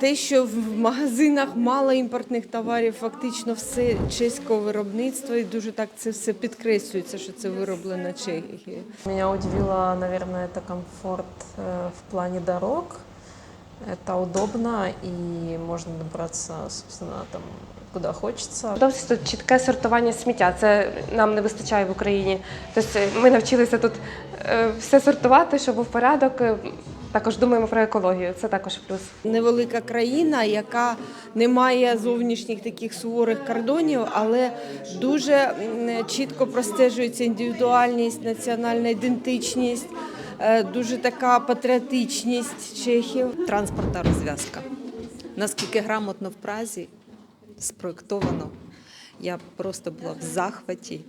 те, що в магазинах мало імпортних товарів, фактично все чеського виробництва, і дуже так це все підкреслюється, що це вироблено Чехією. Меня удивило, наверное, это комфорт э, в плане дорог. Это удобно и можно добраться, собственно, там, куда хочется. Досить тут чітке сортування сміття. Це нам не вистачає в Україні. Тобто ми навчилися тут е, все сортувати, щоб був порядок. Також думаємо про екологію. Це також плюс. Невелика країна, яка не має зовнішніх таких суворих кордонів, але дуже чітко простежується індивідуальність, національна ідентичність, е, дуже така патріотичність чехів. транспортна розв'язка. Наскільки грамотно в Празі спроєктовано, я просто була в захваті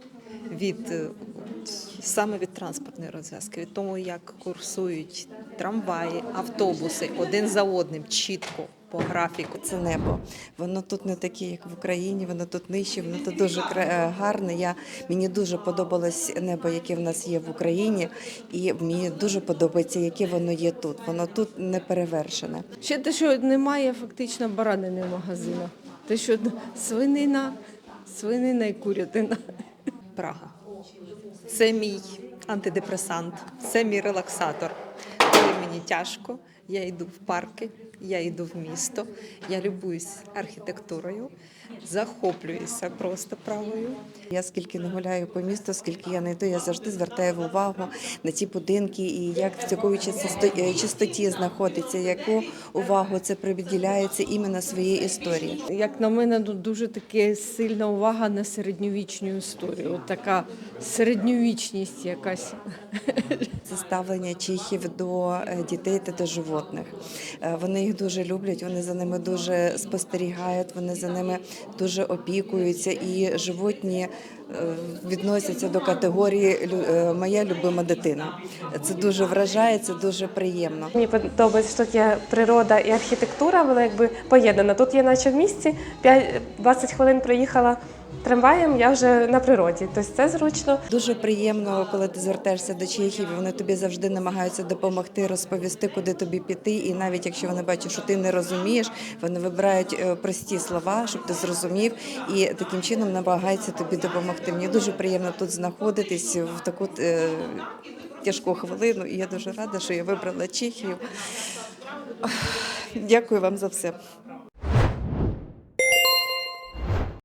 від е, от, саме від транспортної розв'язки, від того, як курсують трамваї, автобуси один за одним, чітко по графіку. Це небо. Воно тут не таке, як в Україні, воно тут нижче, воно тут дуже е, гарне. Я, мені дуже подобалось небо, яке в нас є в Україні, і мені дуже подобається, яке воно є тут. Воно тут не перевершене. Ще те, що немає фактично баранини в магазинах. Те, що свинина, свинина і курятина. Прага. Це мій антидепресант, це мій релаксатор. Коли мені тяжко, я йду в парки, я йду в місто, я любуюсь архітектурою, захоплююся просто правою. Я скільки не гуляю по місту, скільки я не йду, я завжди звертаю увагу на ті будинки і як в якої е, чистоті знаходиться, яку увагу це приділяється іменно своїй історії. Як на мене, тут дуже таке сильна увага на середньовічну історію. Така середньовічність якась. Це ставлення чехів до е, дітей та до животних. Е, Вони їх дуже люблять, вони за ними дуже спостерігають, вони за ними дуже опікуються і животні е, відносяться до категорії «лю- е, моя любима дитина. Це дуже вражає, це дуже приємно. Мені подобається, що тут є природа і архітектура, вона якби поєднана. Тут є наче в місті, 5 20 хвилин проїхала трамваєм, я вже на природі. Тобто це зручно. Дуже приємно, коли ти звертаєшся до чехів, вони тобі завжди намагаються допомогти, розповісти, куди тобі піти. І навіть якщо вони бачать, що ти не розумієш, вони вибирають е, прості слова, щоб ти зрозумів, і таким чином намагаються тобі допомогти. Мені дуже приємно тут знаходитись в таку е, тяжку хвилину, і я дуже рада, що я вибрала Чехію. Дякую вам за все.